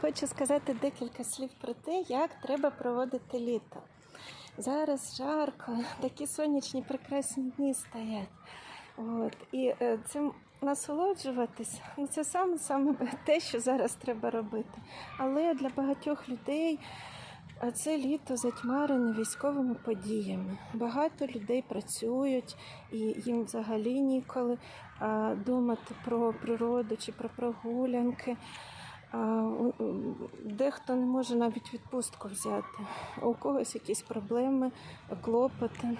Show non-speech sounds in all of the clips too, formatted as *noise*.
Хочу сказати декілька слів про те, як треба проводити літо. Зараз жарко, такі сонячні прекрасні дні стоять. От. І е, цим насолоджуватись, ну це саме саме те, що зараз треба робити. Але для багатьох людей а це літо затьмарене військовими подіями. Багато людей працюють і їм взагалі ніколи а, думати про природу чи про прогулянки. Дехто не може навіть відпустку взяти. У когось якісь проблеми, клопоти,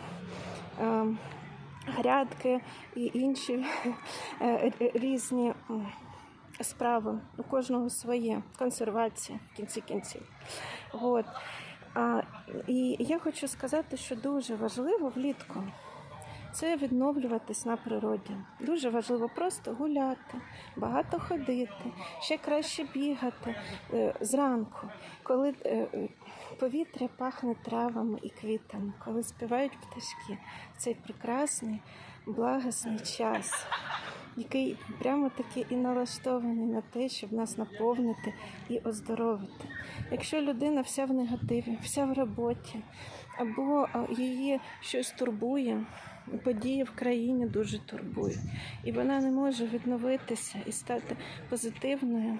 грядки і інші е, е, різні справи. У кожного своє консервація в кінці кінців. От. І я хочу сказати, що дуже важливо влітку це відновлюватись на природі. Дуже важливо просто гуляти, багато ходити, ще краще бігати е, зранку, коли е, повітря пахне травами і квітами, коли співають пташки. Цей прекрасний, благосний час, який прямо таки і налаштований на те, щоб нас наповнити і оздоровити. Якщо людина вся в негативі, вся в роботі, або її щось турбує, події в країні дуже турбують, і вона не може відновитися і стати позитивною,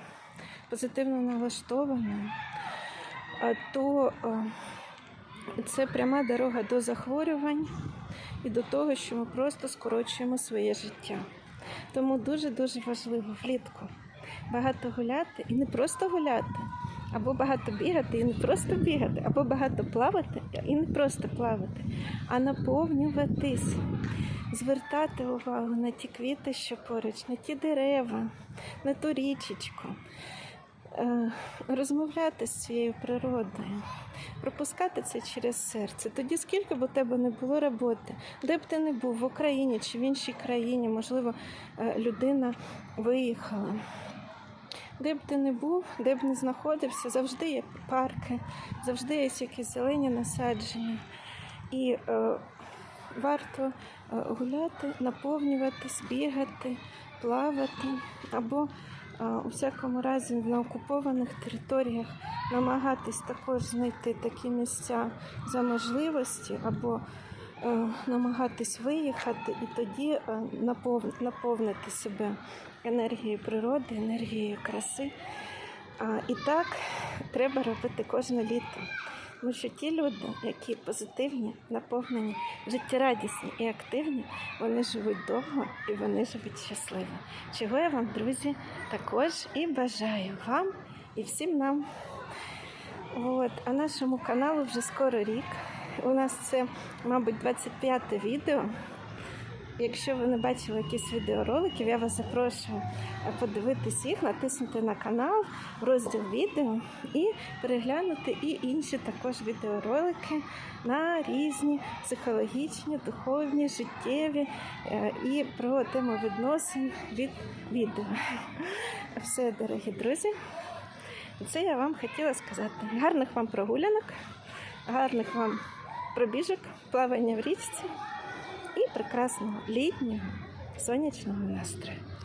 позитивно налаштованою, то це пряма дорога до захворювань і до того, що ми просто скорочуємо своє життя. Тому дуже-дуже важливо влітку багато гуляти і не просто гуляти, або багато бігати і не просто бігати, або багато плавати і не просто плавати, а наповнюватись, звертати увагу на ті квіти, що поруч, на ті дерева, на ту річечку. Е, Розмовляти з цією природою, пропускати це через серце. Тоді скільки б у тебе не було роботи, де б ти не був в Україні чи в іншій країні, можливо, е, людина виїхала. Де б ти не був, де б не знаходився, завжди є парки, завжди є якісь зелені насадження. І е, варто е, гуляти, наповнюватись, бігати, плавати або у всякому разі на окупованих територіях намагатись також знайти такі місця за можливості або е, намагатись виїхати і тоді е, наповнити себе енергією природи, енергією краси. І так треба робити кожне літо. Тому що ті люди, які позитивні, наповнені, життєрадісні і активні, вони живуть довго і вони живуть щасливо. Чого я вам, друзі, також і бажаю вам і всім нам. От, а нашому каналу вже скоро рік. У нас це, мабуть, 25-те відео. Якщо ви не бачили якісь відеороликів, я вас запрошую е, подивитись їх, натиснути на канал, розділ відео і переглянути і інші також відеоролики на різні психологічні, духовні, життєві е, і про тему відносин від відео. *laughs* Все, дорогі друзі. Це я вам хотіла сказати. Гарних вам прогулянок, гарних вам пробіжок, плавання в річці прекрасного літнього сонячного настрою.